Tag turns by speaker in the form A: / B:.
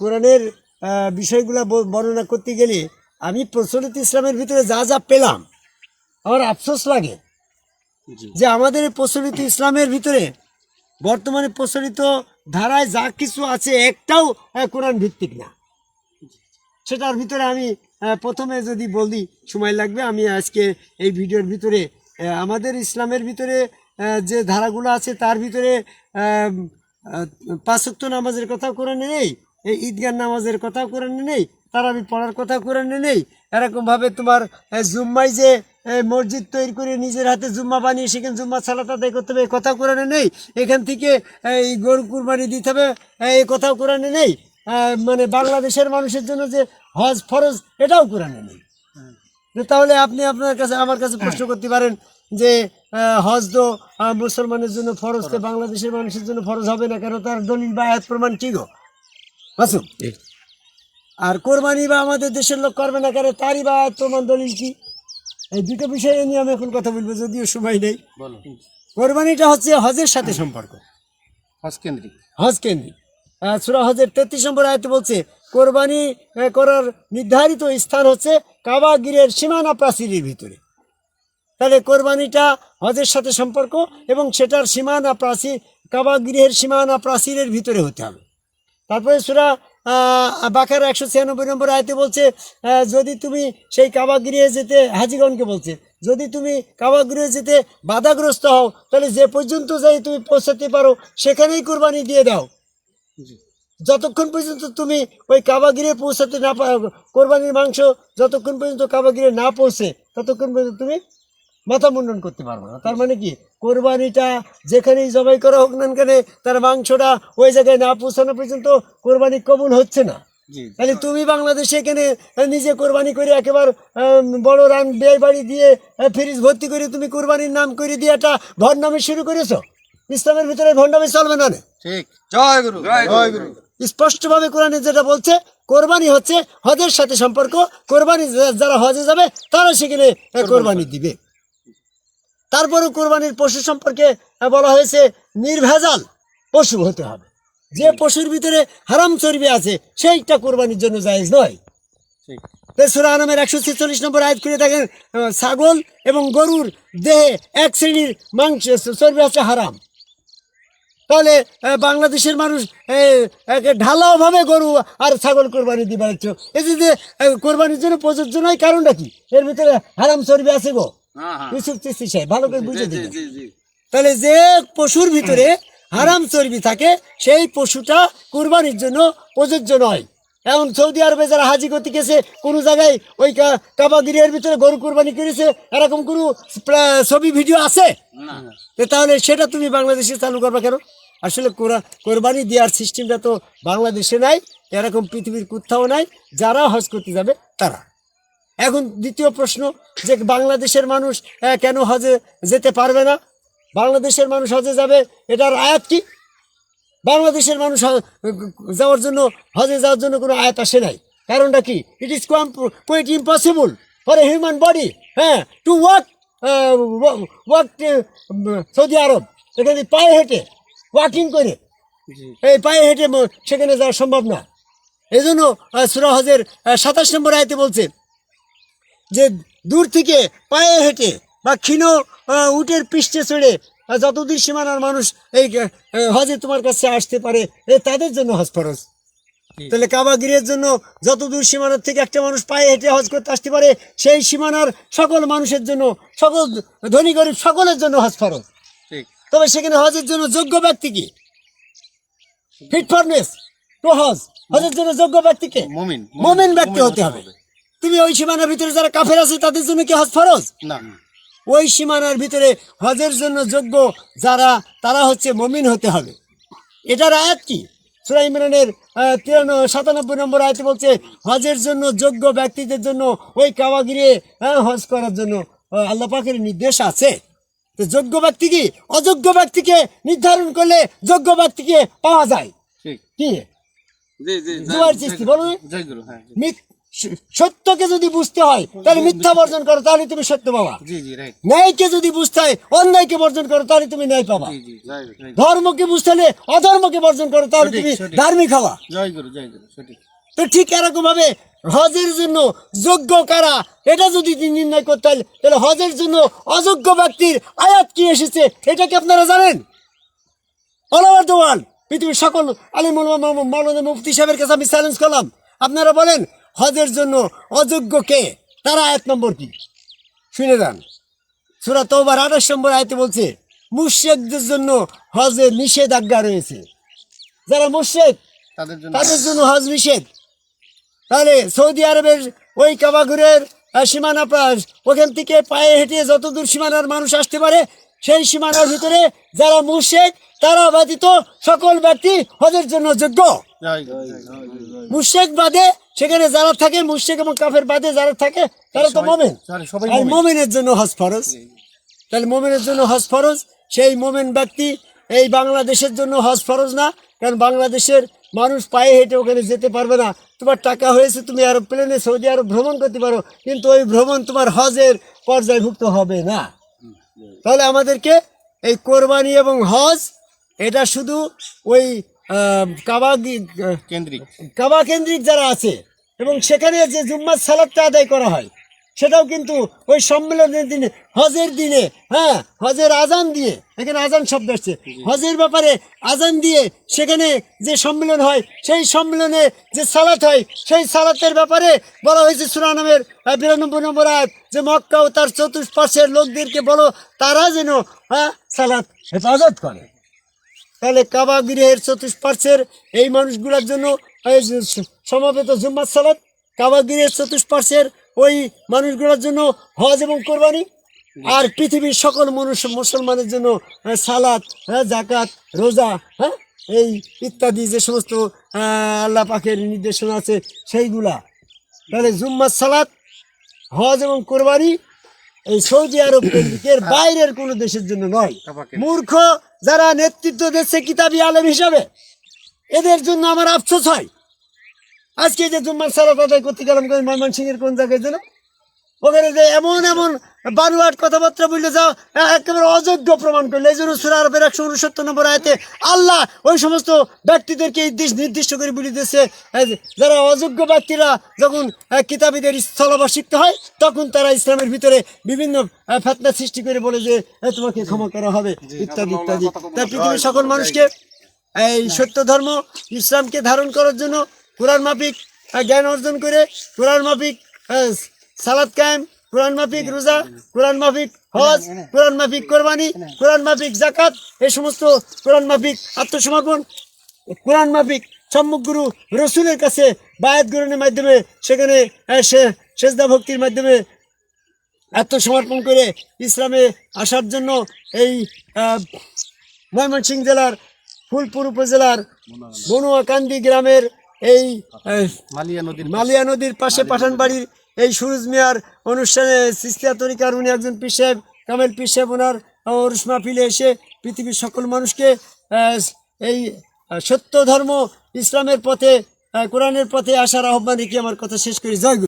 A: কোরআনের বিষয়গুলো বর্ণনা করতে গেলে আমি প্রচলিত ইসলামের ভিতরে যা যা পেলাম আমার আফসোস লাগে যে আমাদের প্রচলিত ইসলামের ভিতরে বর্তমানে প্রচলিত ধারায় যা কিছু আছে একটাও কোরআন ভিত্তিক না। সেটার ভিতরে আমি প্রথমে যদি বলি সময় লাগবে আমি আজকে এই ভিডিওর ভিতরে আমাদের ইসলামের ভিতরে যে ধারাগুলো আছে তার ভিতরে পাঁচক্ত নামাজের কথা কোরআনে নেই এই ঈদগার নামাজের কথা কোরআনে নেই তারাবি পড়ার কথা কোরআনে নেই। এরকমভাবে তোমার আহ, জুম্মায় যে মসজিদ তৈরি করে নিজের হাতে জুম্মা বানিয়ে সেখানে জুম্মা সালাত আদায় করতে হবে এ কথা কোরআনে নেই। এখান থেকে এই গরু কুরবানি দিতে হবে এই কথা কোরআনে নেই। মানে বাংলাদেশের মানুষের জন্য যে হজ ফরজ এটাও কোরআনে নেই। তাহলে আপনি আপনার কাছে আমার কাছে প্রশ্ন করতে পারেন যে হজ তো মুসলমানের জন্য ফরজ তো বাংলাদেশের মানুষের জন্য ফরজ হবে না কেন তার দলিল বা আয়াত প্রমাণ কি গো? মাসুম আর কোরবানি বা আমাদের দেশের লোক করবে না কেন? তারই বা প্রমাণ দলিল কি? এই দুটো বিষয়ে নিয়ে আমি এখন কথা বলব যদিও সময় নেই।
B: বলো।
A: কোরবানিটা হচ্ছে হজের সাথে সম্পর্ক।
B: হজ কেন্দ্রিক।
A: হজ কেন্দ্রিক। সূরা হজের তেত্রিশ নম্বর আয়তে বলছে কোরবানি করার নির্ধারিত স্থান হচ্ছে কাবাগিরের সীমানা প্রাচীরের ভিতরে। তাহলে কোরবানিটা হজের সাথে সম্পর্ক এবং সেটার সীমানা প্রাচীর কাবাগৃহের সীমানা প্রাচীরের ভিতরে হতে হবে। তারপরে সুরা বাকার একশো ছিয়ানব্বই নম্বর আয়তে বলছে যদি তুমি সেই কাবাগৃহে যেতে হাজিগণকে বলছে যদি তুমি কাবাগৃহে যেতে বাধাগ্রস্ত হও তাহলে যে পর্যন্ত যাই তুমি পৌঁছাতে পারো সেখানেই কোরবানি দিয়ে দাও। যতক্ষণ পর্যন্ত তুমি ওই কাবাগিরে পৌঁছাতে না পারো কোরবানির মাংস যতক্ষণ পর্যন্ত কাবাগিরে না পৌঁছে ততক্ষণ পর্যন্ত তুমি মাথা মুন্ডন করতে পারবে না। তার মানে কি? কোরবানিটা যেখানেই জবাই করা হোক না কেন তার মাংসটা ওই জায়গায় না পৌঁছানো পর্যন্ত কোরবানি কবুল হচ্ছে না। তাহলে তুমি বাংলাদেশে এখানে নিজে কোরবানি করে একেবারে বড় রান বিয়ে বাড়ি দিয়ে ফ্রিজ ভর্তি করে তুমি কোরবানির নাম করে দিয়ে একটা ভণ্ডামি শুরু করেছ? ইসলামের ভিতরে ভণ্ডামি চলবে না নে।
B: ঠিক। জয় গুরু। জয় গুরু।
A: স্পষ্টভাবে কোরআনে যেটা বলছে কোরবানি হচ্ছে হজের সাথে সম্পর্ক কোরবানি যারা হজে যাবে তারা সেখানে কোরবানি দিবে। তারপরে কোরবানির পশু সম্পর্কে বলা হয়েছে নির্ভেজাল পশু হতে হবে। যে পশুর ভিতরে হারাম চর্বি আছে সেইটা কোরবানির জন্য জায়েজ নয়।
B: ঠিক।
A: তেসরা আনামের একশো ছেচল্লিশ নম্বর আয়াত করে দেখেন ছাগল এবং গরুর দেহে এক শ্রেণির মাংস চর্বি আছে হারাম। তাহলে বাংলাদেশের মানুষ ঢালাও ভাবে গরু আর ছাগল কোরবানি দিয়ে বেড়াচ্ছ এই যে কোরবানির জন্য প্রযোজ্য নয় কারণটা কি? এর ভিতরে হারাম চর্বি আছে গো। ইউসুফ চিস্তি সাহেব ভালো করে বুঝে তাহলে যে পশুর ভিতরে হারাম চর্বি থাকে সেই পশুটা কুরবানির জন্য প্রযোজ্য নয়। এখন সৌদি আরবে যারা হাজি করতে গেছে কোনো জায়গায় ওই কাবাগিরিয়ার ভিতরে গরু কুরবানি করেছে এরকম কোনো ছবি ভিডিও আছে? তাহলে সেটা তুমি বাংলাদেশে চালু করবে কেন? আসলে কোরা- কোরবানি দেওয়ার সিস্টেমটা তো বাংলাদেশে নাই এরকম পৃথিবীর কোথাও নাই যারা হজ করতে যাবে তারা। এখন দ্বিতীয় প্রশ্ন যে বাংলাদেশের মানুষ কেন হজে যেতে পারবে না? বাংলাদেশের মানুষ হজে যাবে এটার আয়াত কি? বাংলাদেশের মানুষ যাওয়ার জন্য হজে যাওয়ার জন্য কোনো আয়াত আসে নাই। কারণটা কি? It is quite impossible for a human body হ্যাঁ to walk walk Saudi Arab এখানে পায়ে হেঁটে ওয়াকিং করে। এই পায়ে হেঁটে সেখানে যাওয়া সম্ভব না। এই জন্য সুরা হজের সাতাশ নম্বর আয়তে বলছে যে দূর থেকে পায়ে হেঁটে বা ক্ষীণ উটের পৃষ্ঠে চড়ে যতদূর সীমানার মানুষ এই হজে তোমার কাছে আসতে পারে এ তাদের জন্য হজ ফরজ। তাহলে কাবাগিরের জন্য যতদূর সীমানার থেকে একটা মানুষ পায়ে হেঁটে হজ করতে আসতে পারে সেই সীমানার সকল মানুষের জন্য সকল ধনী গরিব সকলের জন্য হজ ফরজ। তবে সেখানে হজের জন্য যোগ্য ব্যক্তি কি? ফিট ফরনেস টু হজ হজের জন্য যোগ্য ব্যক্তিকে
B: মুমিন
A: মোমেন ব্যক্তি হতে হবে। তুমি ওই সীমানার ভিতরে যারা কাফের আছে তাদের জন্য কি হজ ফরজ?
B: না।
A: ওই সীমানার ভিতরে হজের জন্য যোগ্য যারা তারা হচ্ছে মমিন হতে হবে। এটার আয়াত কি? সুরা ইমরানের তিরানব্বই সাতানব্বই নম্বর আয়াতে বলছে হজের জন্য যোগ্য ব্যক্তিদের জন্য ওই কাওয়াগিরে হ্যাঁ, হজ করার জন্য আল্লাহ পাকের নির্দেশ আছে। তো যোগ্য ব্যক্তি কি? অযোগ্য ব্যক্তিকে নির্ধারণ করলে যোগ্য ব্যক্তিকে পাওয়া যায়। কি? জুয়ার সত্যকে যদি বুঝতে হয় তাহলে মিথ্যা বর্জন করো তাহলে তুমি সত্য পাবা।
B: জি জি রাইট
A: ন্যায়কে যদি বুঝতে হয় অন্যায়কে বর্জন করো তাহলে তুমি ন্যায় পাবা।
B: জি জি রাইট
A: ধর্মকে বুঝতে হলে অধর্মকে বর্জন করো তাহলে তুমি ধার্মিক হওয়া
B: জয় গুরু জয় গুরু সঠিক।
A: তো ঠিক এরকম ভাবে হজের জন্য যোগ্য কারা এটা যদি নির্ণয় করতে হয় তাহলে হজের জন্য অযোগ্য ব্যক্তির আয়াত কি এসেছে এটা কি আপনারা জানেন? অল ওভার দ্য ওয়ার্ল্ড পৃথিবীর সকল আলিমুল মৌলানা মুফতি সাহেবের কাছে আমি চ্যালেঞ্জ করলাম। আপনারা বলেন হজের জন্য অযোগ্য কে? তারা আয়াত নম্বর কি? শুনে যান। সুরা তৌবার আঠাশ নম্বর আয়তে বলছে মুশেকদের জন্য হজের নিষেধাজ্ঞা রয়েছে। যারা মুশেক
B: তাদের জন্য
A: হজ নিষেধ। তাহলে সৌদি আরবের ওই কাবাগুরের সীমানা প্রাস- ওখান থেকে পায়ে হেঁটে যতদূর সীমানার মানুষ আসতে পারে সেই সীমানার ভিতরে যারা মুশেক তারা ব্যতীত সকল ব্যক্তি হজের জন্য যোগ্য। মুশেক বাদে সেখানে যারা থাকে মুশেক এবং কাফের বাদে যারা থাকে তারা তো মোমেন। আর মোমেনের জন্য হজ ফরজ। তাহলে মোমেনের জন্য হজ ফরজ সেই মোমেন ব্যক্তি এই বাংলাদেশের জন্য হজ ফরজ না কারণ বাংলাদেশের মানুষ পায়ে হেঁটে ওখানে যেতে পারবে না। তোমার টাকা হয়েছে তুমি আরও প্লেনে সৌদি আরব ভ্রমণ করতে পারো কিন্তু ওই ভ্রমণ তোমার হজের পর্যায়ভুক্ত হবে না। তাহলে আমাদেরকে এই কোরবানি এবং হজ এটা শুধু ওই কাবা
B: কেন্দ্রিক।
A: কাবা কেন্দ্রিক যারা আছে এবং সেখানে যে জুম্মার সালাদটা আদায় করা হয় সেটাও কিন্তু ওই সম্মেলনের দিনে হজের দিনে হ্যাঁ হজের আজান দিয়ে এখানে আজান শব্দ আসছে। হজের ব্যাপারে আজান দিয়ে সেখানে যে সম্মেলন হয় সেই সম্মেলনে যে সালাত হয় সেই সালাতের ব্যাপারে বলা হয়েছে সুরানামের বিরানব্বই নম্বর আয়াত যে মক্কা ও তার চতুষ্পাশের লোকদেরকে বলো তারা যেন হ্যাঁ সালাত হেফাজত করে। তাহলে কাবা গৃহের চতুষ্পার্শ্বের এই মানুষগুলোর জন্য সমবেত জুম্মার সালাত কাবা গৃহের চতুষ্পার্শ্বের ওই মানুষগুলোর জন্য হজ এবং কোরবানি আর পৃথিবীর সকল মানুষ মুসলমানের জন্য সালাদ হ্যাঁ জাকাত রোজা হ্যাঁ এই ইত্যাদি যে সমস্ত আল্লাহ পাকের নির্দেশনা আছে সেইগুলা। তাহলে জুম্মার সালাত হজ এবং কোরবানি এই সৌদি আরব কেন্দ্রিকের বাইরের কোনো দেশের জন্য নয়। মূর্খ যারা নেতৃত্ব দিচ্ছে কিতাবি আলেম হিসাবে, এদের জন্য আমার আফসোস হয়। আজকে যে জুম্মার সারা আদায় করতে গেলাম ময়মনসিংহের কোন জায়গায় যেন? ওখানে যে এমন এমন বারুয়াট কথাবার্তা বললে যাও একেবারে অযোগ্য প্রমাণ করলে। এই জন্য সুরা আরবের একশো উনসত্তর নম্বর আয়তে আল্লাহ ওই সমস্ত ব্যক্তিদেরকে এই দিশ নির্দিষ্ট করে বলে দিয়েছে যারা অযোগ্য ব্যক্তিরা যখন কিতাবীদের স্থলাবাস শিখতে হয় তখন তারা ইসলামের ভিতরে বিভিন্ন ফেতনা সৃষ্টি করে বলে যে তোমাকে ক্ষমা করা হবে ইত্যাদি ইত্যাদি। তাই পৃথিবীর সকল মানুষকে এই সত্য ধর্ম ইসলামকে ধারণ করার জন্য কোরআন মাফিক জ্ঞান অর্জন করে কোরআন মাফিক সালাদ কায়েম কোরআন মাফিক রোজা কোরআন মাফিক হজ কোরআন মাফিক কোরবানি কোরআন মাফিক জাকাত এই সমস্ত কোরআন মাফিক আত্মসমর্পণ কোরআন মাফিক সম্মুখ গুরু রসুলের কাছে বায়াত গ্রহণের মাধ্যমে সেখানে সে- সেজদা ভক্তির মাধ্যমে আত্মসমর্পণ করে ইসলামে আসার জন্য এই ময়মনসিংহ জেলার ফুলপুর উপজেলার বনুয়াকান্দি গ্রামের এই
B: মালিয়া নদীর
A: মালিয়া নদীর পাশে পাঠানবাড়ির এই সুরজ মিয়ার অনুষ্ঠানে সিস্তিয়া তরিকার উনি একজন পীর সাহেব, কামেল পীর সাহেব ওনার ওরস মাহফিলে এসে পৃথিবীর সকল মানুষকে এই সত্য ধর্ম, ইসলামের পথে কোরআনের পথে আসার আহ্বান রেখে আমার কথা শেষ করি জয়।